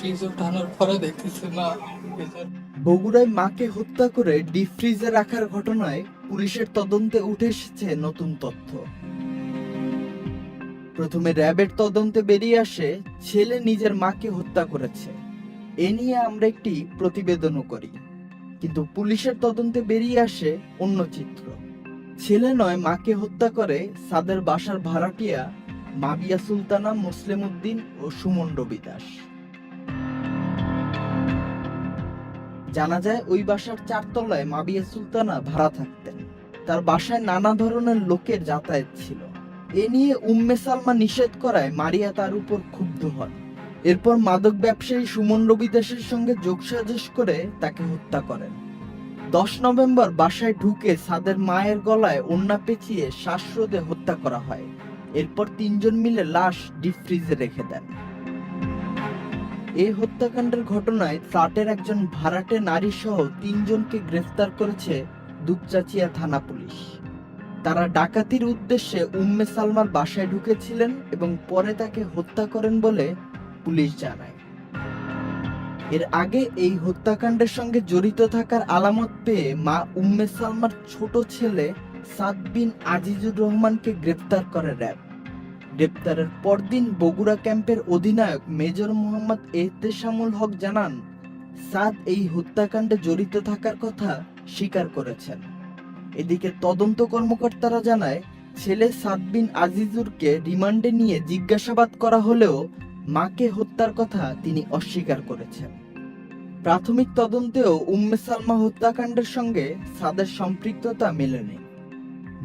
Fridge বগুড়ায় মাকে হত্যা করে ডিপ ফ্রিজে রাখার ঘটনায় পুলিশের তদন্তে উঠে এসেছে নতুন তথ্য। প্রথমে র্যাবের তদন্তে বেরিয়ে আসে ছেলে নিজের মাকে হত্যা করেছে। এ নিয়ে আমরা একটি প্রতিবেদনও করি। কিন্তু পুলিশের তদন্তে বেরিয়ে আসে অন্য চিত্র। ছেলে নয়, মাকে হত্যা করে সাদের বাসার ভাড়াটিয়া মাবিয়া সুলতানা মুসলিম উদ্দিন ও সুমন রবি দাস জানা যায় ওই বাসার চারতলায় মাবিয়া সুলতানা ভাড়া থাকতেন। তার বাসায় নানা ধরনের লোকের যাতায়াত ছিল। এ নিয়ে উম্মে সালমা নিষেধ করায় মারিয়া তার উপর ক্ষুব্ধ হন। এরপর মাদক ব্যবসায়ী সুমন রবি দাসের সঙ্গে যোগসাজশ করে তাকে হত্যা করেন। দশ নভেম্বর বাসায় ঢুকে সাদের মায়ের গলায় ওন্না পেঁচিয়ে শ্বাসরোধে হত্যা করা হয়। এরপর তিনজন মিলে লাশ ডিপ ফ্রিজে রেখে দেন। এই হত্যাকাণ্ডের ঘটনায় ফ্ল্যাটের একজন ভাড়াটে নারী সহ তিনজনকে গ্রেফতার করেছে দুপচাচিয়া থানা পুলিশ। তারা ডাকাতির উদ্দেশ্যে উম্মে সালমার বাসায় ঢুকেছিলেন এবং পরে তাকে হত্যা করেন বলে পুলিশ জানায়। এর আগে এই হত্যাকাণ্ডের সঙ্গে জড়িত থাকার আলামত পেয়ে মা উম্মে সালমার ছোট ছেলে সাদ বিন আজিজুর রহমানকে গ্রেফতার করে র্যাব। গ্রেপ্তারের পরদিন বগুড়া ক্যাম্পের অধিনায়ক মেজর মোহাম্মদ এহতেশামুল হক জানান, সাদ এই হত্যাকাণ্ডে জড়িত থাকার কথা স্বীকার করেছেন। এদিকে তদন্ত কর্মকর্তারা জানায়, ছেলে সাদ বিন আজিজুরকে রিমান্ডে নিয়ে জিজ্ঞাসাবাদ করা হলেও মাকে হত্যার কথা তিনি অস্বীকার করেছেন। প্রাথমিক তদন্তেও উম্মে সালমা হত্যাকাণ্ডের সঙ্গে সাদের সম্পৃক্ততা মেলেনি।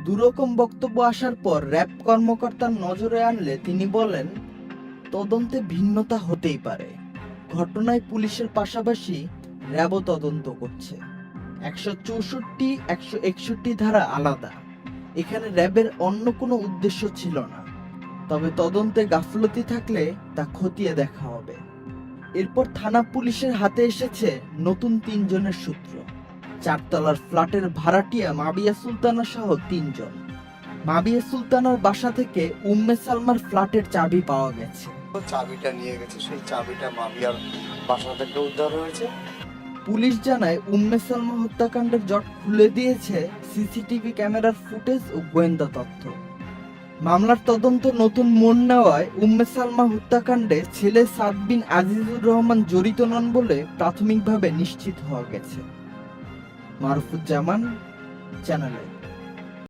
দুরকম বক্তব্য আসার পর র্যাব কর্মকর্তার নজরে আনলে তিনি বলেন, তদন্তে ভিন্নতা হতেই পারে। ঘটনায় পুলিশের পাশাপাশি র্যাবও তদন্ত করছে। একশো চৌষট্টি, একশো একষট্টি ধারা আলাদা। এখানে র্যাবের অন্য কোনো উদ্দেশ্য ছিল না। তবে তদন্তে গাফলতি থাকলে তা খতিয়ে দেখা হবে। এরপর থানা পুলিশের হাতে এসেছে নতুন তিনজনের সূত্র। চারতলার ফ্ল্যাটের ভাড়াটিয়া মাবিয়া সুলতানা সহ তিনজন। মাবিয়া সুলতানার বাসা থেকে উম্মে সালমার ফ্ল্যাটের চাবি পাওয়া গেছে। চাবিটা নিয়ে গেছে সেই চাবিটা মামিয়ার বাসা থেকে উদ্ধার হয়েছে। পুলিশ জানায় উম্মে সালমা হত্যাকাণ্ডের জট খুলে দিয়েছে সিসিটিভি ক্যামেরার ফুটেজ ও গোয়েন্দা তথ্য। মামলার তদন্ত নতুন মোড় নেওয়ায় উম্মে সালমা হত্যাকাণ্ডে ছেলে সাদবিন আজিজুর রহমান জড়িত নন বলে প্রাথমিকভাবে নিশ্চিত হওয়া গেছে। মারুফুজ্জামান চ্যানেলে।